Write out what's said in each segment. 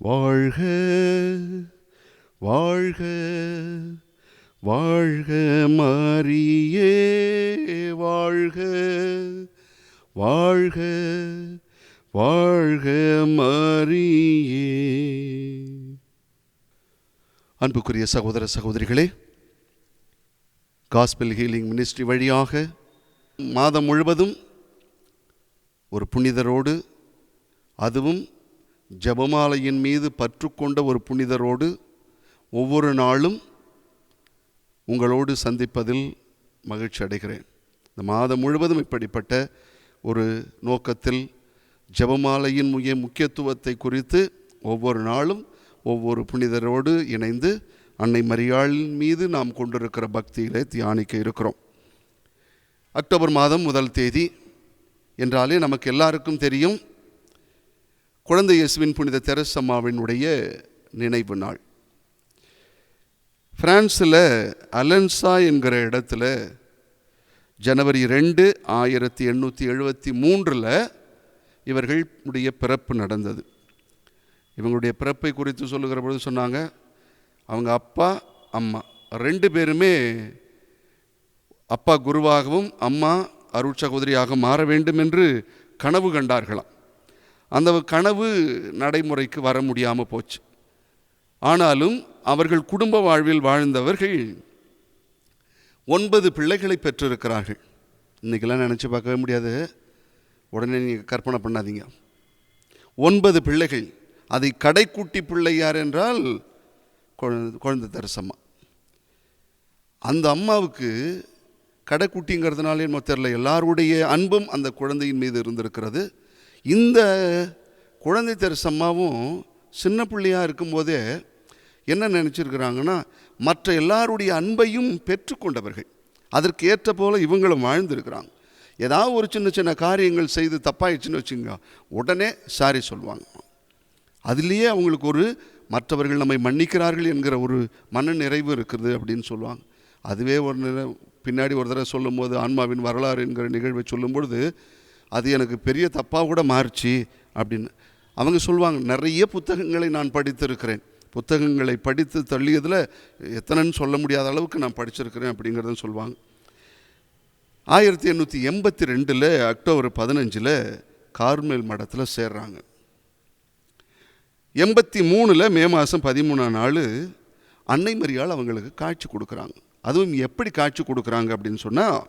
வாழ்க வாழ்க வாழ்க மாறியே வாழ்க வாழ்க வாழ்க மாறியே அன்புக்குரிய சகோதர சகோதரிகளே காஸ்பெல் ஹீலிங் மினிஸ்ட்ரி வழியாக மாதம் முழுவதும் ஒரு புனிதரோடு அதுவும் ஜெபமாலையின் மீது பற்றுக்கொண்ட ஒரு புனிதரோடு ஒவ்வொரு நாளும் உங்களோடு சந்திப்பதில் மகிழ்ச்சி அடைகிறேன். இந்த மாதம் முழுவதும் இப்படிப்பட்ட ஒரு நோக்கத்தில் ஜெபமாலையின் முக்கிய முக்கியத்துவத்தை குறித்து ஒவ்வொரு நாளும் ஒவ்வொரு புனிதரோடு இணைந்து அன்னை மரியாளின் மீது நாம் கொண்டிருக்கிற பக்தியிலே தியானிக்க இருக்கிறோம். அக்டோபர் மாதம் முதல் தேதி. என்றாலே நமக்கு எல்லாருக்கும் தெரியும் குழந்தை இயேசுவின் புனித தெரசம்மாவினுடைய நினைவு நாள். பிரான்ஸில் அலன்சா என்கிற இடத்துல ஜனவரி ரெண்டு ஆயிரத்தி எண்ணூற்றி எழுபத்தி மூன்றில் இவர்களுடைய பிறப்பு நடந்தது. இவங்களுடைய பிறப்பை குறித்து சொல்லுகிற பொழுது சொன்னாங்க அவங்க அப்பா அம்மா ரெண்டு பேருமே அப்பா குருவாகவும் அம்மா அருட்சகோதரியாக மாற வேண்டும் என்று கனவு கண்டார்களாம். அந்த கனவு நடைமுறைக்கு வர முடியாமல் போச்சு. ஆனாலும் அவர்கள் குடும்ப வாழ்வில் வாழ்ந்தவர்கள் ஒன்பது பிள்ளைகளை பெற்றிருக்கிறார்கள். இன்றைக்கெல்லாம் நினச்சி பார்க்கவே முடியாது. உடனே நீங்கள் கற்பனை பண்ணாதீங்க. ஒன்பது பிள்ளைகள். அதை கடைக்குட்டி பிள்ளை யார் என்றால் குழந்தை குழந்தை தரசம்மா. அந்த அம்மாவுக்கு கடைக்குட்டிங்கிறதுனால என்னமோ தெரில எல்லாருடைய அன்பும் அந்த குழந்தையின் மீது இருந்திருக்கிறது. இந்த குழந்தை தெரசம்மாவும் சின்ன பிள்ளையாக இருக்கும்போதே என்ன நினச்சிருக்கிறாங்கன்னா மற்ற எல்லாருடைய அன்பையும் பெற்றுக்கொண்டவர்கள் அதற்கு ஏற்ற போல இவங்களும் வாழ்ந்திருக்கிறாங்க. ஏதாவது ஒரு சின்ன சின்ன காரியங்கள் செய்து தப்பாயிடுச்சுன்னு வச்சுங்க உடனே சாரி சொல்லுவாங்க. அதுலேயே அவங்களுக்கு ஒரு மற்றவர்கள் நம்மை மன்னிக்கிறார்கள் என்கிற ஒரு மன நிறைவு இருக்குது அப்படின்னு சொல்லுவாங்க. அதுவே ஒரு பின்னாடி ஒரு தடவை சொல்லும்போது ஆன்மாவின் வரலாறு என்கிற நிகழ்வை சொல்லும்பொழுது அது எனக்கு பெரிய தப்பாக கூட மாறுச்சு அப்படின்னு. அவங்க சொல்லுவாங்க நிறைய புத்தகங்களை நான் படித்திருக்கிறேன். புத்தகங்களை படித்து தள்ளியதில் எத்தனைன்னு சொல்ல முடியாத அளவுக்கு நான் படிச்சிருக்கிறேன் அப்படிங்கிறத சொல்லுவாங்க. ஆயிரத்தி எண்ணூற்றி எண்பத்தி ரெண்டில் அக்டோபர் பதினஞ்சில் கார்மேல் மடத்தில் சேர்றாங்க. எண்பத்தி மூணில் மே மாதம் பதிமூணாம் நாள் அன்னை மரியாள் அவங்களுக்கு காட்சி கொடுக்குறாங்க. அதுவும் எப்படி காட்சி கொடுக்குறாங்க அப்படின்னு சொன்னால்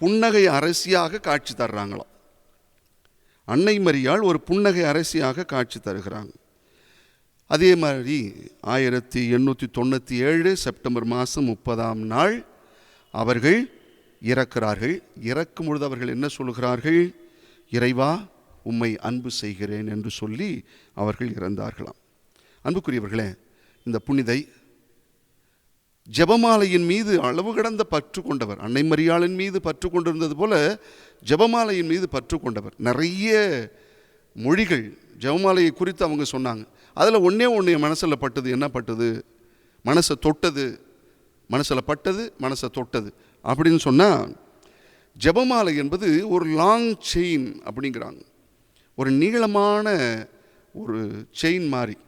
புன்னகை அரசியாக காட்சி தர்றாங்களாம். அன்னை மரியாள் ஒரு புன்னகை அரசியாக காட்சி தருகிறாங்க. அதே மாதிரி ஆயிரத்தி எண்ணூற்றி தொண்ணூற்றி ஏழு செப்டம்பர் மாதம் முப்பதாம் நாள் அவர்கள் இறக்கிறார்கள். இறக்கும் பொழுது அவர்கள் என்ன சொல்கிறார்கள்? இறைவா உம்மை அன்பு செய்கிறேன் என்று சொல்லி அவர்கள் இறந்தார்களாம். அன்புக்குரியவர்களே இந்த புனிதை ஜெபமாலையின் மீது அளவு கடந்த பற்று கொண்டவர். அன்னை மரியாளின் மீது பற்று கொண்டிருந்தது போல ஜெபமாலையின் மீது பற்று கொண்டவர். நிறைய மொழிகள் ஜெபமாலையை குறித்து அவங்க சொன்னாங்க. அதில் ஒன்றே ஒன்று என் மனசில் பட்டது. என்ன பட்டது? மனசை தொட்டது. மனசில் பட்டது மனசை தொட்டது. அப்படின்னு சொன்னால் ஜெபமாலை என்பது ஒரு லாங் செயின் அப்படிங்கிறாங்க. ஒரு நீளமான ஒரு செயின் மாதிரி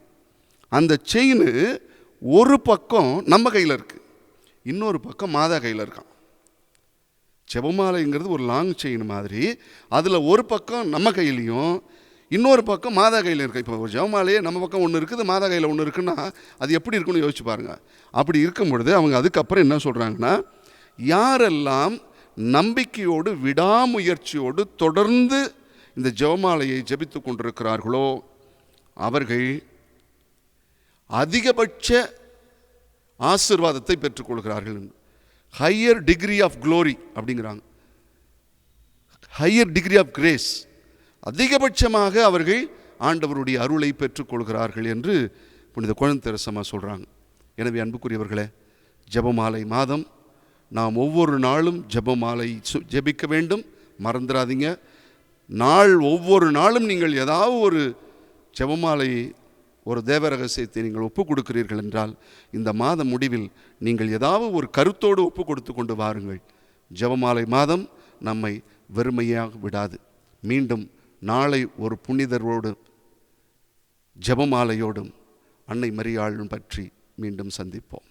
அந்த செயின் ஒரு பக்கம் நம்ம கையில் இருக்குது இன்னொரு பக்கம் மாதா கையில் இருக்கான். ஜெபமாலைங்கிறது ஒரு லாங் செயின் மாதிரி. அதில் ஒரு பக்கம் நம்ம கையிலையும் இன்னொரு பக்கம் மாதா கையில் இருக்கு. இப்போ ஒரு ஜெபமாலையே நம்ம பக்கம் ஒன்று இருக்குது மாதா கையில் ஒன்று இருக்குன்னா அது எப்படி இருக்குன்னு யோசிச்சு பாருங்கள் அப்படி இருக்கும் பொழுது அவங்க அதுக்கப்புறம் என்ன சொல்கிறாங்கன்னா யாரெல்லாம் நம்பிக்கையோடு விடாமுயற்சியோடு தொடர்ந்து இந்த ஜெபமாலையை ஜெபித்து கொண்டிருக்கிறார்களோ அவர்கள் அதிகபட்ச ஆசிர்வாதத்தை பெற்றுக்கொள்கிறார்கள். ஹையர் டிகிரி ஆஃப் க்ளோரி அப்படிங்கிறாங்க. ஹையர் டிகிரி ஆஃப் கிரேஸ் அதிகபட்சமாக அவர்கள் ஆண்டவருடைய அருளை பெற்றுக்கொள்கிறார்கள் என்று புனித குழந்தை சொல்கிறாங்க எனவே அன்புக்குரியவர்களே ஜெபமாலை மாதம் நாம் ஒவ்வொரு நாளும் ஜெபமாலை சு- ஜெபிக்க வேண்டும். மறந்துடாதீங்க. நாள் ஒவ்வொரு நாளும் நீங்கள் ஏதாவது ஒரு ஜெபமாலை ஒரு தேவ ரகசியத்தை நீங்கள் ஒப்பு கொடுக்கிறீர்கள் என்றால் இந்த மாத முடிவில் நீங்கள் ஏதாவது ஒரு கருத்தோடு ஒப்பு கொடுத்து கொண்டு வாருங்கள். ஜெபமாலை மாதம் நம்மை வெறுமையாக விடாது. மீண்டும் நாளை ஒரு புனிதரோடு ஜபமாலையோடும் அன்னை மரியாளும் பற்றி மீண்டும் சந்திப்போம்.